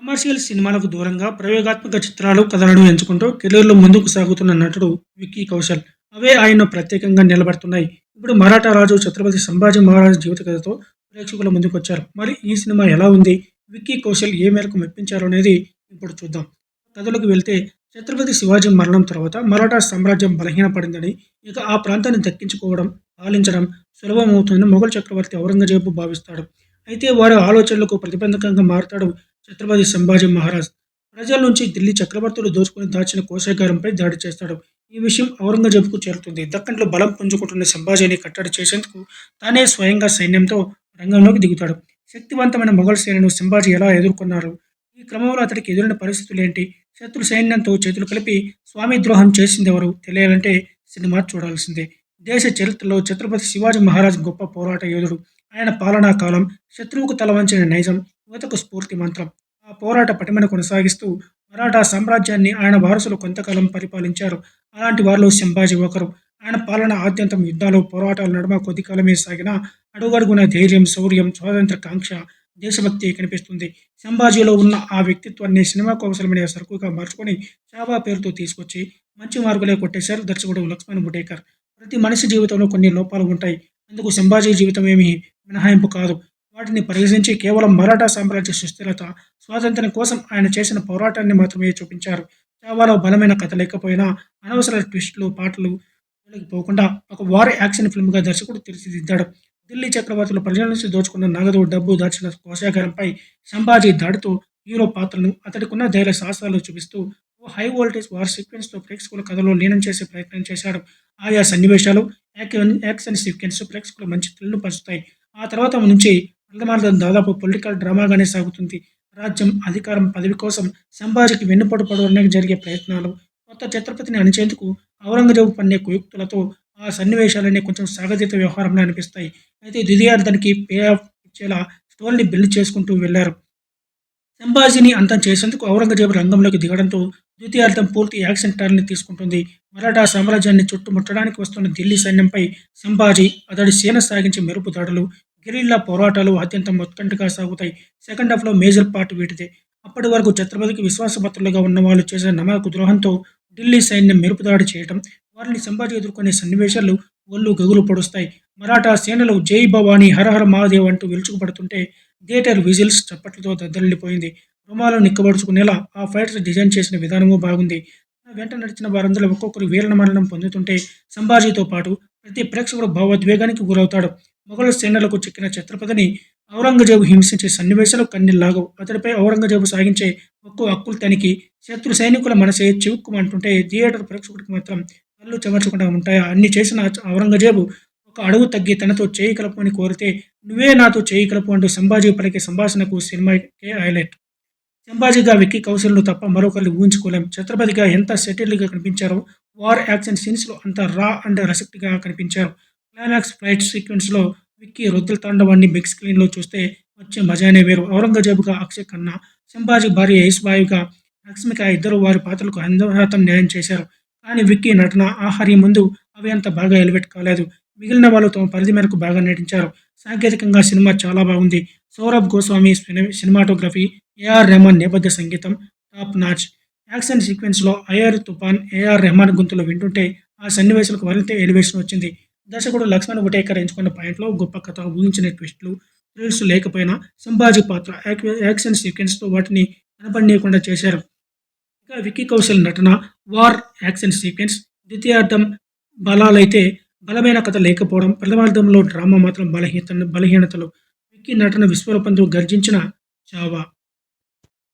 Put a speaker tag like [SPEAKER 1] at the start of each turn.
[SPEAKER 1] Commercial సినిమాలకు దూరంగా ప్రయోగాత్మక చిత్రాలు కథలను ఎంచుకుంటూ కెరీర్లో ముందుకు సాగుతున్న నటుడు విక్కీ కౌశల్. అవే ఆయన ప్రత్యేకంగా నిలబడుతున్నాయి. ఇప్పుడు మరాఠా రాజు ఛత్రపతి సంభాజీ మహారాజ్ జీవిత కథతో ప్రేక్షకుల ముందుకు వచ్చారు మరి ఈ సినిమా ఎలా ఉంది? విక్కీ కౌశల్ ఏ మేరకు మెప్పించారు అనేది ఇప్పుడు చూద్దాం. కథలోకి వెళ్తే ఛత్రపతి శివాజీ మరణం తర్వాత మరాఠా సామ్రాజ్యం బలహీనపడిందని ఇక ఆ ప్రాంతాన్ని దక్కించుకోవడం పాలించడం సులభమవుతుందని మొఘల్ చక్రవర్తి ఔరంగజేబు భావిస్తాడు. అయితే వారి ఆలోచనలకు ప్రతిబంధకంగా మారుతాడు ఛత్రపతి సంభాజీ మహారాజ్ ప్రజల నుంచి ఢిల్లీ చక్రవర్తులు దోచుకుని దాచిన కోశాగారంపై దాడి చేస్తాడు. ఈ విషయం ఔరంగజేబుకు చేరుతుంది. దక్కన్లో బలం పుంజుకుంటున్న సంభాజీని కట్టడి చేసేందుకు తానే స్వయంగా సైన్యంతో రంగంలోకి దిగుతాడు. శక్తివంతమైన మొఘల్ సేనను సంభాజీ ఎలా ఎదుర్కొన్నారు? ఈ క్రమంలో అతడికి ఎదురైన పరిస్థితులు ఏంటి? శత్రు సైన్యంతో చేతులు కలిపి స్వామి ద్రోహం చేసిందెవరు? తెలియాలంటే సినిమా చూడాల్సిందే. దేశ చరిత్రలో ఛత్రపతి శివాజీ మహారాజ్ గొప్ప పోరాట యోధుడు. ఆయన పాలనా కాలం శత్రువుకు తలవంచిన నైజం. యువతకు స్ఫూర్తి మంత్రం. ఆ పోరాట పటిమను కొనసాగిస్తూ మరాఠా సామ్రాజ్యాన్ని ఆయన వారసులు కొంతకాలం పరిపాలించారు. అలాంటి వారిలో సంభాజీ ఒకరు. ఆయన పాలన ఆద్యంతం యుద్ధాలు పోరాటాల నడుమ కొద్ది కాలమే సాగిన అడుగడుగున ధైర్యం శౌర్యం స్వాతంత్ర కాంక్ష దేశభక్తి కనిపిస్తుంది. సంభాజీలో ఉన్న ఆ వ్యక్తిత్వాన్ని సినిమా అవసరమైన సరుకుగా మార్చుకొని చావా పేరుతో తీసుకొచ్చి మంచి మార్గులే కొట్టేశారు దర్శకుడు లక్ష్మణ్ బుటేకర్ ప్రతి మనిషి జీవితంలో కొన్ని లోపాలు ఉంటాయి. అందుకు సంభాజీ జీవితం ఏమీ మినహాయింపు కాదు. వాటిని పరిగణించి కేవలం మరాఠా సామ్రాజ్య సుస్థిరత స్వాతంత్ర్యం కోసం ఆయన చేసిన పోరాటాన్ని మాత్రమే చూపించారు. చావాలో బలమైన కథ లేకపోయినా అనవసర ట్విస్టులు పాటలు పోకుండా ఒక వార్ యాక్షన్ ఫిల్మ్గా దర్శకుడు తీర్చిదిద్దాడు. ఢిల్లీ చక్రవర్తులు ప్రజల నుంచి దోచుకున్న నగదు డబ్బు దాచిన కోశాగారంపై సంభాజీ దాడితో హీరో పాత్రను అతడికున్న ధైర్య సాహసాలు చూపిస్తూ ఓ హై వోల్టేజ్ వార్ సీక్వెన్స్తో ప్రేక్షకుల కథలో లీనం చేసే ప్రయత్నం చేశాడు. ఆయా సన్నివేశాలు యాక్షన్ యాక్షన్ సీక్వెన్స్ ప్రేక్షకులు మంచి థ్రిల్ను పంచుతాయి. ఆ తర్వాత నుంచి ప్రథమార్థం దాదాపు పొలిటికల్ డ్రామాగానే సాగుతుంది. రాజ్యం అధికారం పదవి కోసం సంభాజీకి వెన్నుపోటు పడవడానికి జరిగే ప్రయత్నాలు కొత్త ఛత్రపతిని అణిచేందుకు ఔరంగజేబు పన్నే కుయుక్తులతో ఆ సన్నివేశాలన్నీ కొంచెం సాగతీత వ్యవహారంలో అనిపిస్తాయి. అయితే ద్వితీయార్థానికి పే ఆఫ్ ఇచ్చేలా స్టోరీని బిల్డ్ చేసుకుంటూ వెళ్ళారు సంభాజీని అంతం చేసేందుకు ఔరంగజేబు రంగంలోకి దిగడంతో ద్వితీయార్థం పూర్తి యాక్షన్ టర్న్ తీసుకుంటుంది. మరాఠా సామ్రాజ్యాన్ని చుట్టుముట్టడానికి వస్తున్న ఢిల్లీ సైన్యంపై సంభాజీ అతడి సేన సాగించే మెరుపు దాడులు గెరిల్లా పోరాటాలు అత్యంత ఉత్కంఠగా సాగుతాయి. సెకండ్ హాఫ్లో మేజర్ పార్ట్ వీటిదే. అప్పటి వరకు ఛత్రపతికి విశ్వాసపత్రులుగా ఉన్న వాళ్ళు చేసిన నమాకు ద్రోహంతో ఢిల్లీ సైన్యం మెరుపుదాడి చేయటం వారిని సంభాజీ ఎదుర్కొనే సన్నివేశాలు ఒళ్ళు గగులు పొడుస్తాయి. మరాఠా సేనలు జై భవానీ హరహర మహాదేవ్ అంటూ విరుచుకుపడుతుంటే థియేటర్ విజిల్స్ చప్పట్లతో దద్దరిల్లిపోయింది. రుమాలు నిక్కబడుచుకునేలా ఆ ఫైటర్స్ డిజైన్ చేసిన విధానము బాగుంది. వెంట నడిచిన వారందరూ ఒక్కొక్కరు వీరణ మరణం పొందుతుంటే సంభాజీతో పాటు ప్రతి ప్రేక్షకుడు భావోద్వేగానికి గురవుతాడు. మొఘలు సేనలకు చిక్కిన ఛత్రపతిని ఔరంగజేబు హింసించే సన్నివేశాలు కన్నీళ్ళాగవు. అతడిపై ఔరంగజేబు సాగించే ఒక్కో అక్కులు తనికి శత్రు సైనికుల మనసే చివుక్కుమంటుంటే థియేటర్ ప్రేక్షకుడికి మాత్రం కళ్ళు చెమర్చకుండా ఉంటాయా? అన్ని చేసిన ఔరంగజేబు ఒక అడుగు తగ్గి తనతో చేయి కలుపు కోరితే నువ్వే నాతో చేయి కలపు అంటూ సంభాజీ పలికే సంభాషణకు సినిమాకే హైలైట్. సంభాజీగా విక్కీ కౌశల్ను తప్ప మరొకరిని ఊహించుకోలేం. ఛత్రపతిగా ఎంత సెటిల్గా కనిపించారో వార్ యాక్షన్ సీన్స్లో అంత రా అండ్ రసక్తిగా కనిపించారు. క్లైమాక్స్ ఫ్లైట్ సీక్వెన్స్లో విక్కీ రుద్ర తాండవాన్ని బిగ్ స్క్రీన్లో చూస్తే వచ్చే మజానే వేరు. ఔరంగజేబుగా అక్షయ్ ఖన్నా సింబాజీ భార్య యశ్బాయిగా లక్ష్మిక ఇద్దరు వారి పాత్రలకు అందశాతం న్యాయం చేశారు. కానీ విక్కీ నటన ఆహార్య ముందు అవి అంత బాగా ఎలివేట్ కాలేదు. మిగిలిన వాళ్ళు తమ పరిధి మేరకు బాగా నటించారు. సాంకేతికంగా సినిమా చాలా బాగుంది. Saurabh Goswami cinematography A R Rahman నేపథ్య సంగీతం టాప్ నాచ్. యాక్షన్ సీక్వెన్స్లో ఐఆర్ తుఫాన్ ఏఆర్ రెహమాన్ గొంతులో వింటుంటే ఆ సన్నివేశాలకు మరింత ఎలివేషన్ వచ్చింది. దర్శకుడు లక్ష్మణ్ ఉటేకర్ ఎంచుకున్న పాయింట్లో గొప్ప కథ ఊహించిన ట్విస్టులు థ్రిల్స్ లేకపోయినా సంభాజీ పాత్ర యాక్షన్ సీక్వెన్స్తో వాటిని కనపడనీయకుండా చేశారు. ఇంకా విక్కీ కౌశల్ నటన వార్ యాక్షన్ సీక్వెన్స్ ద్వితీయార్థం బలాలైతే బలమైన కథ లేకపోవడం ప్రథమార్థంలో డ్రామా మాత్రం బలహీన బలహీనతలు. విక్కీ నటన విశ్వరూపంతో గర్జించిన చావా.